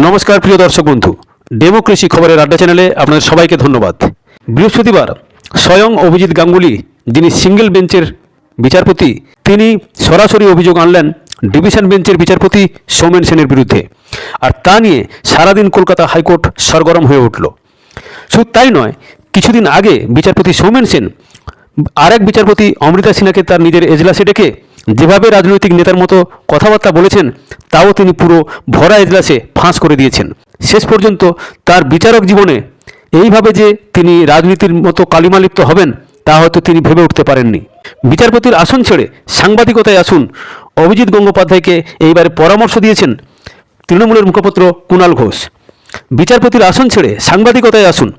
নমস্কার, প্রিয় দর্শক বন্ধু। ডেমোক্রেসি খবরের আড্ডা চ্যানেলে আপনাদের সবাইকে ধন্যবাদ। বৃহস্পতিবার স্বয়ং অভিজিৎ গাঙ্গুলি, যিনি সিঙ্গেল বেঞ্চের বিচারপতি, তিনি সরাসরি অভিযোগ আনলেন ডিভিশন বেঞ্চের বিচারপতি সৌমেন সেনের বিরুদ্ধে। আর তা নিয়ে সারাদিন কলকাতা হাইকোর্ট সরগরম হয়ে উঠল। শুধু তাই নয়, কিছুদিন আগে বিচারপতি সৌমেন সেন, আরেক বিচারপতি অমৃতা সিনহাকে তার নিজের এজলাসে ডেকে যেভাবে রাজনৈতিক নেতার মতো কথাবার্তা বলেছেন, তাও তিনি পুরো ভরা এজলাসে ফাঁস করে দিয়েছেন। শেষ পর্যন্ত তার বিচারক জীবনে এইভাবে যে তিনি রাজনীতির মতো কালিমালিপ্ত হবেন, তা হয়তো তিনি ভেবে উঠতে পারেননি। বিচারপতির আসন ছেড়ে সাংবাদিকতায় আসুন, অভিজিৎ গঙ্গোপাধ্যায়কে এইবারে পরামর্শ দিয়েছেন তৃণমূলের মুখপত্র কুণাল ঘোষ। বিচারপতির আসন ছেড়ে সাংবাদিকতায় আসুন।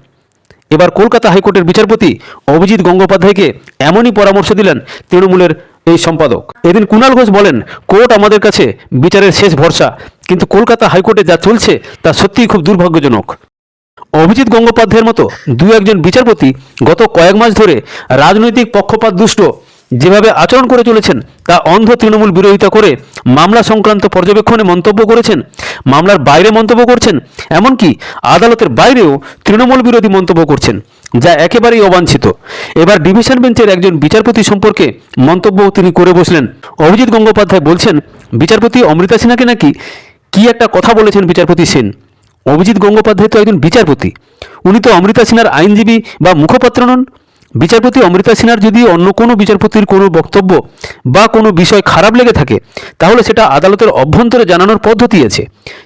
এবার কলকাতা হাইকোর্টের বিচারপতি অভিজিৎ গঙ্গোপাধ্যায়কে এমনই পরামর্শ দিলেন তৃণমূলের এই সম্পাদক। এদিন কুণাল ঘোষ বলেন, কোর্ট আমাদের কাছে বিচারের শেষ ভরসা, কিন্তু কলকাতা হাইকোর্টে যা চলছে তা সত্যিই খুব দুর্ভাগ্যজনক। অভিজিৎ গঙ্গোপাধ্যায়ের মতো দু একজন বিচারপতি গত কয়েক মাস ধরে রাজনৈতিক পক্ষপাত দুষ্ট যেভাবে আচরণ করে চলেছেন, তা অন্ধ তৃণমূল বিরোধিতা করে মামলা সংক্রান্ত পর্যবেক্ষণে মন্তব্য করেছেন, মামলার বাইরে মন্তব্য করছেন, এমনকি আদালতের বাইরেও তৃণমূল বিরোধী মন্তব্য করছেন, যা একেবারেই অবাঞ্ছিত। এবার ডিভিশন বেঞ্চের একজন বিচারপতি সম্পর্কে মন্তব্য তিনি করে বসলেন। অভিজিৎ গঙ্গোপাধ্যায় বলছেন, বিচারপতি অমৃতা সিনহাকে নাকি কি একটা কথা বলেছেন বিচারপতি সেন? অভিজিৎ গঙ্গোপাধ্যায় তো একজন বিচারপতি। উনি তো অমৃতা সিনহার আইনজীবী বা মুখপাত্র নন। বিচারপতি অমৃতা সিনহার যদি অন্য কোনো বিচারপতির কোনো বক্তব্য বা কোনো বিষয় খারাপ লেগে থাকে, তাহলে সেটা আদালতের অভ্যন্তরে জানানোর পদ্ধতি আছে।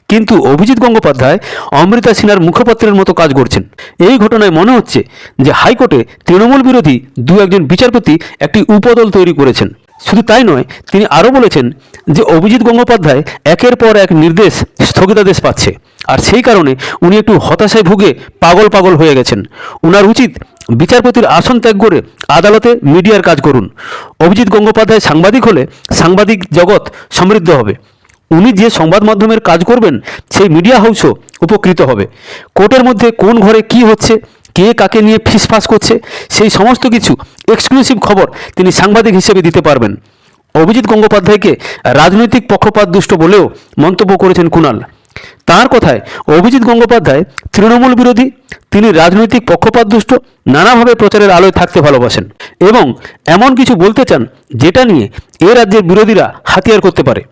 কিন্তু অভিজিৎ গঙ্গোপাধ্যায় অমৃতা সিনহার মুখপাত্রের মতো কাজ করছেন। এই ঘটনায় মনে হচ্ছে যে হাইকোর্টে তৃণমূল বিরোধী দু একজন বিচারপতি একটি উপদল তৈরি করেছেন। শুধু তাই নয়, তিনি আরও বলেছেন যে অভিজিৎ গঙ্গোপাধ্যায় একের পর এক নির্দেশ স্থগিতাদেশ পাচ্ছে। আর সেই কারণে উনি একটু হতাশায় ভুগে পাগল পাগল হয়ে গেছেন। ওনার উচিত বিচারপতির আসন ত্যাগ করে আদালতে মিডিয়ার কাজ করুন। অভিজিৎ গঙ্গোপাধ্যায় সাংবাদিক হলে সাংবাদিক জগৎ সমৃদ্ধ হবে। উনি যে সংবাদ মাধ্যমের কাজ করবেন, সেই মিডিয়া হাউসও উপকৃত হবে। কোর্টের মধ্যে কোন ঘরে কি হচ্ছে, কে কাকে নিয়ে ফিসফাস করছে, সেই সমস্ত কিছু এক্সক্লুসিভ খবর তিনি সাংবাদিক হিসেবে দিতে পারবেন। অভিজিৎ গঙ্গোপাধ্যায়কে রাজনৈতিক পক্ষপাত দুষ্ট বলেও মন্তব্য করেছেন কুণাল। তার কথায় অভিজিৎ গঙ্গোপাধ্যায় তৃণমূল বিরোধী, তিনি রাজনৈতিক পক্ষপাতদুষ্ট, নানাভাবে প্রচারের আলোয় থাকতে ভালোবাসেন এবং এমন কিছু বলতে চান যেটা নিয়ে এ রাজ্যের বিরোধীরা হাতিয়ার করতে পারে।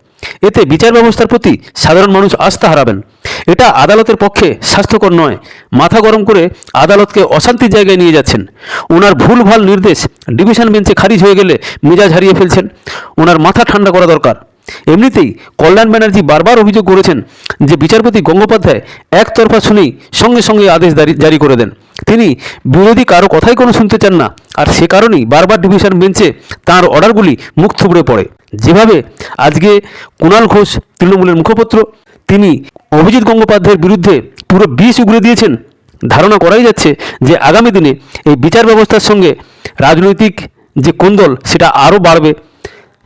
এতে বিচার ব্যবস্থার প্রতি সাধারণ মানুষ আস্থা হারাবেন। এটা আদালতের পক্ষে স্বাস্থ্যকর নয়। মাথা গরম করে আদালতকে অশান্তির জায়গায় নিয়ে যাচ্ছেন। ওনার ভুলভাল নির্দেশ ডিভিশন বেঞ্চে খারিজ হয়ে গেলে মেজাজ হারিয়ে ফেলছেন। ওনার মাথা ঠান্ডা করা দরকার। এমনিতেই কল্যাণ ব্যানার্জি বারবার অভিযোগ করেছেন যে বিচারপতি গঙ্গোপাধ্যায় একতরফা শুনেই সঙ্গে সঙ্গে আদেশ জারি- করে দেন। তিনি বিরোধী কারও কথাই কোনো শুনতে চান না আর সে কারণেই বারবার ডিভিশন বেঞ্চে তার অর্ডারগুলি মুখ থুবড়ে পড়ে। যেভাবে আজকে কুণাল ঘোষ, তৃণমূলের মুখপত্র, তিনি অভিজিৎ গঙ্গোপাধ্যায়ের বিরুদ্ধে পুরো বিষ উগড়ে দিয়েছেন। ধারণা করাই যাচ্ছে যে আগামী দিনে এই বিচার ব্যবস্থার সঙ্গে রাজনৈতিক যে কোন্দল সেটা আরও বাড়বে।